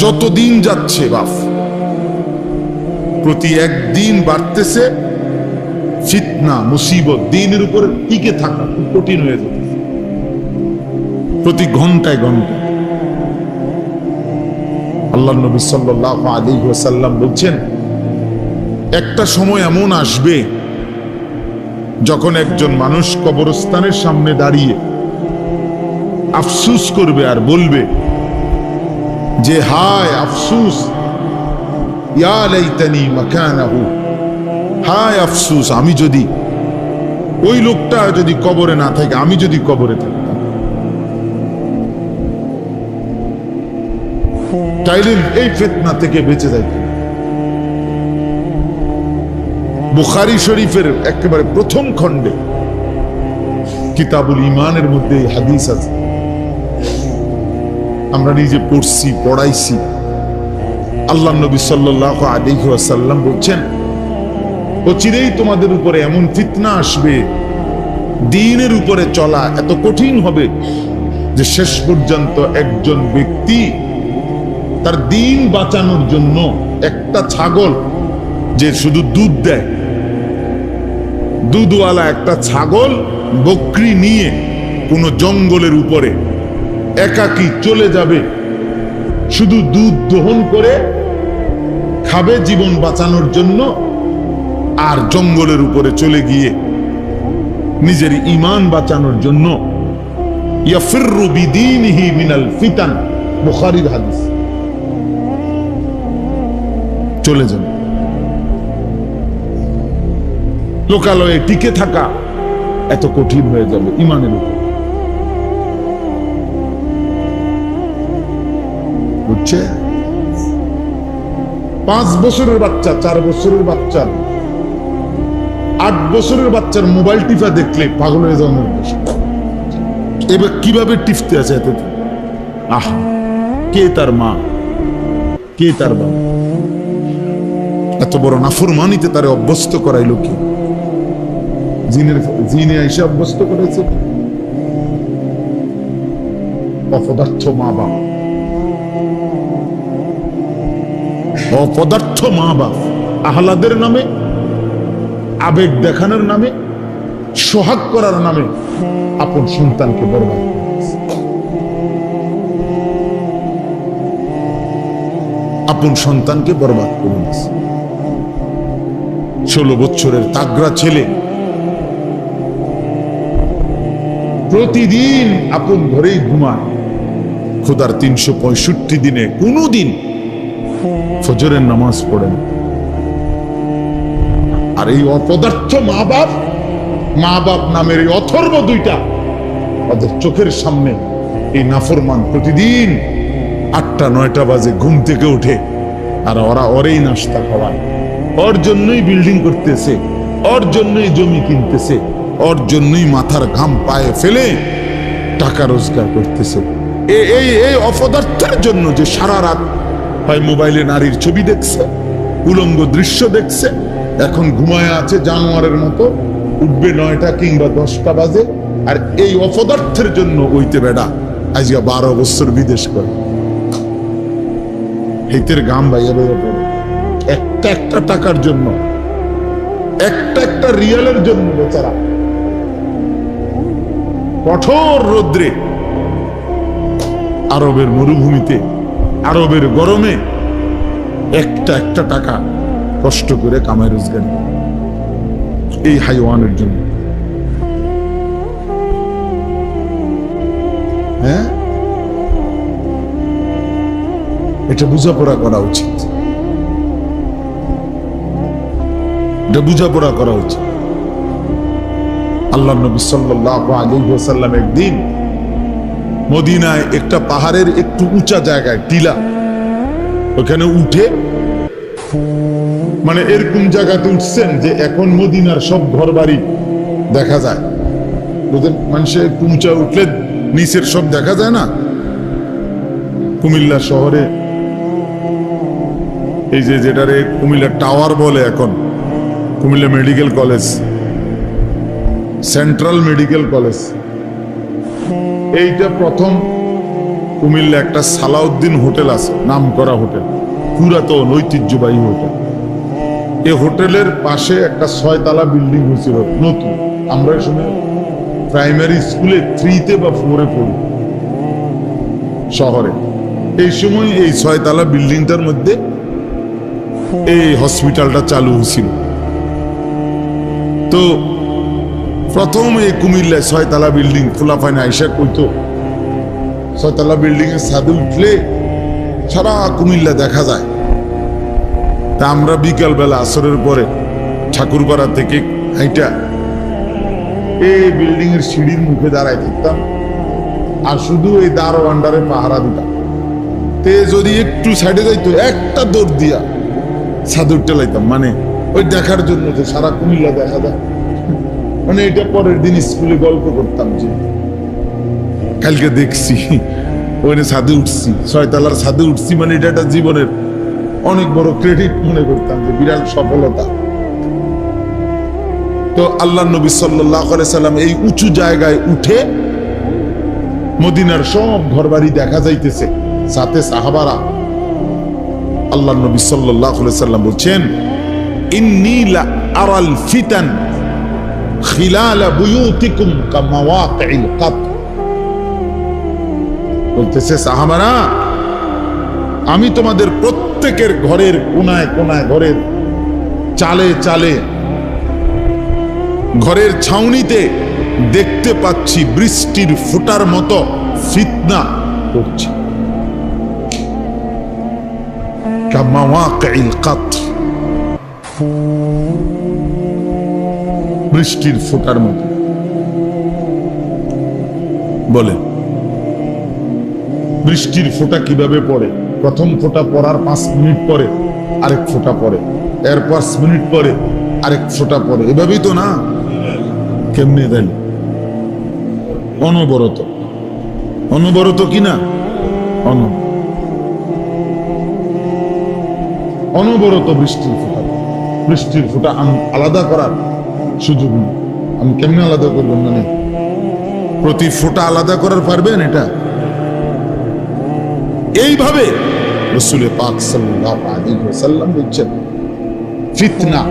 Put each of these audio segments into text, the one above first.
যত দিন যাচ্ছে বাপ প্রতি একদিন বাড়তেছে ফিতনা, মুসিবত, দিনের উপরে টিকে থাকা খুব কঠিন হয়ে যেতে প্রতি ঘন্টায় ঘন্টায়। আল্লাহ নবী সাল্লাহ আলী ওসাল্লাম বলছেন, একটা সময় এমন আসবে যখন একজন মানুষ কবরস্থানের সামনে দাঁড়িয়ে আফসুস করবে আর বলবে যে, হায় আফসুস, ইয়া লাইতানি মাকানাহু, হায় আফসুস, আমি যদি ওই লোকটা যদি কবরে না থাকে, আমি যদি কবরে থাকতাম। তাইলে এই ফেতনা থেকে বেঁচে যাইতাম বুখারি শরীফের একেবারে প্রথম খণ্ডে কিতাবুল ইমানের মধ্যে হাদিস আছে। আমরা নিজে পড়ছি, পড়াইছি। আল্লাহ নবী সাল্লাহ আলিহি ওয়াসাল্লাম বলছেন, অচিরেই তোমাদের উপরে এমন ফিতনা আসবে, দিনের উপরে চলা এত কঠিন হবে যে শেষ পর্যন্ত একজন ব্যক্তি তার দিন বাঁচানোর জন্য একটা ছাগল যে শুধু দুধ দেয়, দুধওয়ালা একটা ছাগল বকরি নিয়ে কোনো জঙ্গলের উপরে একাকি চলে যাবে। শুধু দুধ দহন করে খাবে জীবন বাঁচানোর জন্য আর জঙ্গলের উপরে চলে গিয়ে নিজের ইমান বাঁচানোর জন্য। ফিতান। হাদিস। চলে যাবে। লোকালয়ে টিকে থাকা এত কঠিন হয়ে যাবে ইমানের উপর। বুঝছে পাঁচ বছরের বাচ্চা, চার বছরের বাচ্চা, আট বছরের বাচ্চার মোবাইল টিপা দেখলে পাগল হয়ে যাওয়ার। এবার কীভাবে টিপতে আছে এত আহ, কে তার মা? কে তার বাবা? এত বড় নাফরমানিতে তারে অভ্যস্ত করাইল কি? জিনের জিনে এসে অভ্যস্ত করেছে অপদার্থ মা বাপ অপদার্থ মা বাপ আহ্লাদের নামে, আবেগ দেখানোর নামে, সোহাগ করার নামে আপন সন্তানকে বরবাদ আপন সন্তানকে বরবাদ করে দিয়েছে। ষোলো বছরের তাগরা ছেলে প্রতিদিন আপন ঘরেই ঘুমায়। খোদার তিনশো পঁয়ষট্টি দিনে কোনো দিন ফজরের নামাজ পড়েন। আর এই অপদার্থ মা বাপ মা বাপ নামের এই অথর্ব দুইটা ওদের চোখের সামনে এই নাফরমান প্রতিদিন আটটা, নয়টা বাজে ঘুম থেকে উঠে আর ওরা ওরেই নাস্তা খাওয়ায়। ওর জন্যই বিল্ডিং করতেছে, ওর জন্যই জমি কিনতেছে, ওর জন্যই মাথার ঘাম পায়ে ফেলে টাকা রোজগার করতেছে। এই এই অপদার্থের জন্য যে সারা রাত হয় মোবাইলে নারীর ছবি দেখছে, উলঙ্গ দৃশ্য দেখছে, এখন ঘুমায় আছে জানোয়ারের মতো, উঠবে নয়টা কিংবা দশটা বাজে, আর এই অপদার্থের জন্য ওইতে বেড়া আজকে বারো বছর বিদেশ করে। হেতের গাম বাইয়া বাইয়া পড়ে। একটা একটা টাকার জন্য, একটা একটা রিয়ালের জন্য বেচারা। কঠোর রোদ্রে আরবের মরুভূমিতে আরবের গরমে একটা একটা টাকা কষ্ট করে কামাই রোজগার। এই হাইওয়ানের জন্য। হ্যাঁ? এটা বোঝাপড়া করা উচিত। এটা বোঝাপড়া করা উচিত। আল্লাহ নবী সাল্লাহ আলী সাল্লাম একদিন মদিনায় একটা পাহাড়ের একটু উঁচা জায়গায়, টিলা। ওখানে উঠে মানে এরকম জায়গাতে উঠছেন যে এখন মদিনার সব ঘর দেখা যায়। বুঝলেন? মানুষের একটু উঁচা উঠলে নিচের সব দেখা যায় না? কুমিল্লা শহরে এই যে যেটারে কুমিল্লা টাওয়ার বলে এখন, Comilla medical college, central medical college. এইটা প্রথম কুমিল্লা একটা সালাউদ্দিন হোটেল আছে নাম করা হোটেল, পুরাতন ঐতিহ্যবাহী হোটেল। এ হোটেলের পাশে একটা ছয়তলা বিল্ডিং হয়েছিল, নতুন। আমরা শুনে প্রাইমারি স্কুলে থ্রিতে বা ফোরে পড়ি শহরে। এই সময় এই ছয়তলা বিল্ডিংটার মধ্যে এই হসপিটালটা চালু হয়েছিল। তো প্রথম এই কুমিল্লায় ছয়তলা বিল্ডিং ফুলাফাইন আইসা কইতো, ছয়তলা বিল্ডিং এর ছাদে উঠলে সারা কুমিল্লা দেখা যায়। তা আমরা বিকাল বেলা আসরের পরে ঠাকুরপাড়া থেকে হাইটা এই বিল্ডিং এর সিঁড়ির মুখে দাঁড়ায় থাকতাম আর শুধু এই দারো আন্ডারে পাহারা দিতাম তে যদি একটু সাইডে যাইতো, একটা দৌড় দিয়া ছাদুর টেলাইতাম মানে ওই দেখার জন্য যে সারা কুমিল্লা দেখা যায়। মানে এটা পরের দিন স্কুলে গল্প করতাম যে, কালকে দেখছি ওইখানে ছাদে উঠছি, ছয়তলার ছাদে উঠছি মানে এটা একটা জীবনের অনেক বড় ক্রেডিট মনে করতাম যে বিরাট সফলতা। তো আল্লাহ নবী সাল্লাম এই উঁচু জায়গায় উঠে মদিনার সব ঘর বাড়ি দেখা যাইতেছে, সাথে সাহাবারা। আল্লাহ নবী সাল্লাম বলছেন, ইন্নী আরাল ফিতান খিলাল কাত বলতেছে, সাহাবারা, আমি তোমাদের প্রত্যেকের ঘরের কোনায় কোনায় ঘরের চালে চালে ঘরের ছাউনিতে দেখতে পাচ্ছি বৃষ্টির ফোটার মতো ফিতনা করছে। কামাওয়াকিল কাতর বৃষ্টির ফোটার মতো। বলে, বৃষ্টির ফোঁটা কীভাবে পড়ে? প্রথম ফোঁটা পড়ার পাঁচ মিনিট পরে, আরেক ফোঁটা পড়ে। এর পাঁচ মিনিট পরে, আরেক ফোঁটা পড়ে। এভাবেই তো না? কেমনে দেন অনবরত। অনবরত কি না? অন অনবরত বৃষ্টির ফোঁটা। বৃষ্টির ফোঁটা আলাদা করার সুযোগ নেই। আমি কেমনে আলাদা করবেন মানে? প্রতি ফোঁটা আলাদা করার পারবেন এটা? এইভাবে রসুলের পাক ওয়াসাল্লাম বলছেন, ফিতনা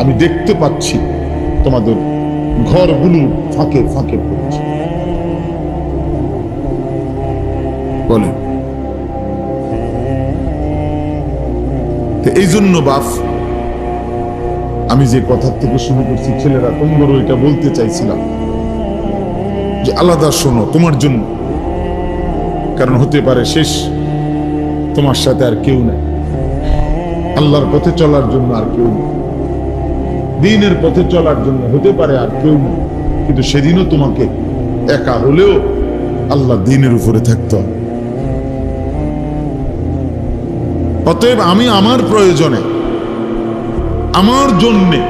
আমি দেখতে পাচ্ছি, তোমাদের ঘরগুলো ফাঁকে ফাঁকে পড়ছে। বলে এই জন্য বাপ আমি যে কথার থেকে শুরু করছি, ছেলেরা, তোমরাও এটা বলতে চাইছিলাম যে আলাদা শোনো, তোমার জন্য। কারণ হতে পারে শেষ, তোমার সাথে আর কেউ নেই। আল্লাহর পথে চলার জন্য আর কেউ নেই। দিনের পথে চলার জন্য হতে পারে আর কেউ নেই। কিন্তু সেদিনও তোমাকে একা হলেও আল্লাহ দিনের উপরে থাকতে হবে। অতএব আমি আমার প্রয়োজনে আমার জন্যে,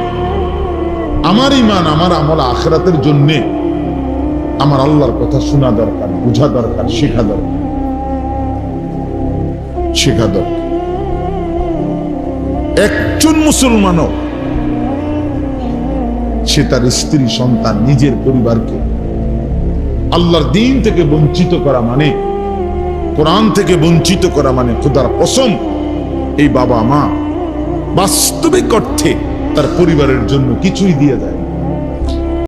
আমার ইমান আমার আমল আখরাতের জন্যে আমার আল্লাহর কথা শোনা দরকার, বোঝা দরকার, শেখা দরকার। শেখা দরকার। একজন মুসলমানও সে তার স্ত্রী, সন্তান, নিজের পরিবারকে আল্লাহর দিন থেকে বঞ্চিত করা মানে কোরআন থেকে বঞ্চিত করা মানে খুদার কসম, এই বাবা মা বাস্তবিক অর্থে তার পরিবারের জন্য কিছুই দিয়ে দেয়